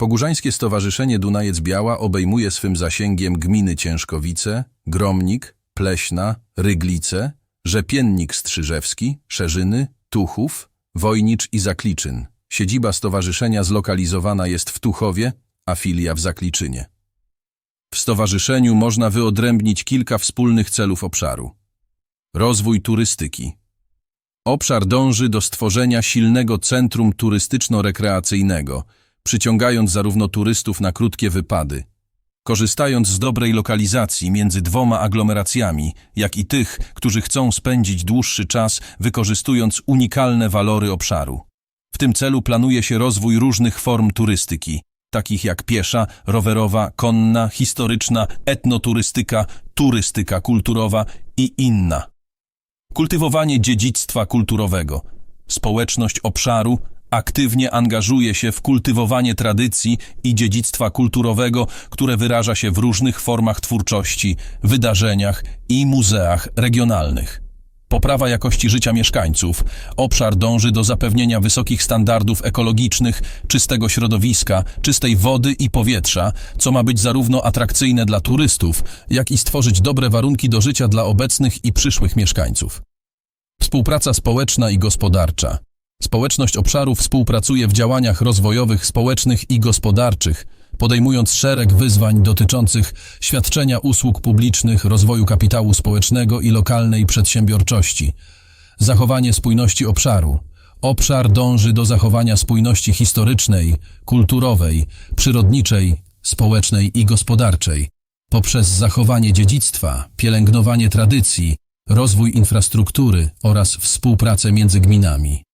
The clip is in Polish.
Pogórzańskie Stowarzyszenie Dunajec Biała obejmuje swym zasięgiem gminy Ciężkowice, Gromnik, Pleśna, Ryglice, Rzepiennik Strzyżewski, Szerzyny, Tuchów, Wojnicz i Zakliczyn. Siedziba stowarzyszenia zlokalizowana jest w Tuchowie, a filia w Zakliczynie. W stowarzyszeniu można wyodrębnić kilka wspólnych celów obszaru. Rozwój turystyki. Obszar dąży do stworzenia silnego centrum turystyczno-rekreacyjnego, przyciągając zarówno turystów na krótkie wypady, korzystając z dobrej lokalizacji między dwoma aglomeracjami, jak i tych, którzy chcą spędzić dłuższy czas, wykorzystując unikalne walory obszaru. W tym celu planuje się rozwój różnych form turystyki, takich jak piesza, rowerowa, konna, historyczna, etnoturystyka, turystyka kulturowa i inna. Kultywowanie dziedzictwa kulturowego. Społeczność obszaru aktywnie angażuje się w kultywowanie tradycji i dziedzictwa kulturowego, które wyraża się w różnych formach twórczości, wydarzeniach i muzeach regionalnych. Poprawa jakości życia mieszkańców. Obszar dąży do zapewnienia wysokich standardów ekologicznych, czystego środowiska, czystej wody i powietrza, co ma być zarówno atrakcyjne dla turystów, jak i stworzyć dobre warunki do życia dla obecnych i przyszłych mieszkańców. Współpraca społeczna i gospodarcza. Społeczność obszaru współpracuje w działaniach rozwojowych społecznych i gospodarczych, podejmując szereg wyzwań dotyczących świadczenia usług publicznych, rozwoju kapitału społecznego i lokalnej przedsiębiorczości. Zachowanie spójności obszaru. Obszar dąży do zachowania spójności historycznej, kulturowej, przyrodniczej, społecznej i gospodarczej poprzez zachowanie dziedzictwa, pielęgnowanie tradycji, rozwój infrastruktury oraz współpracę między gminami.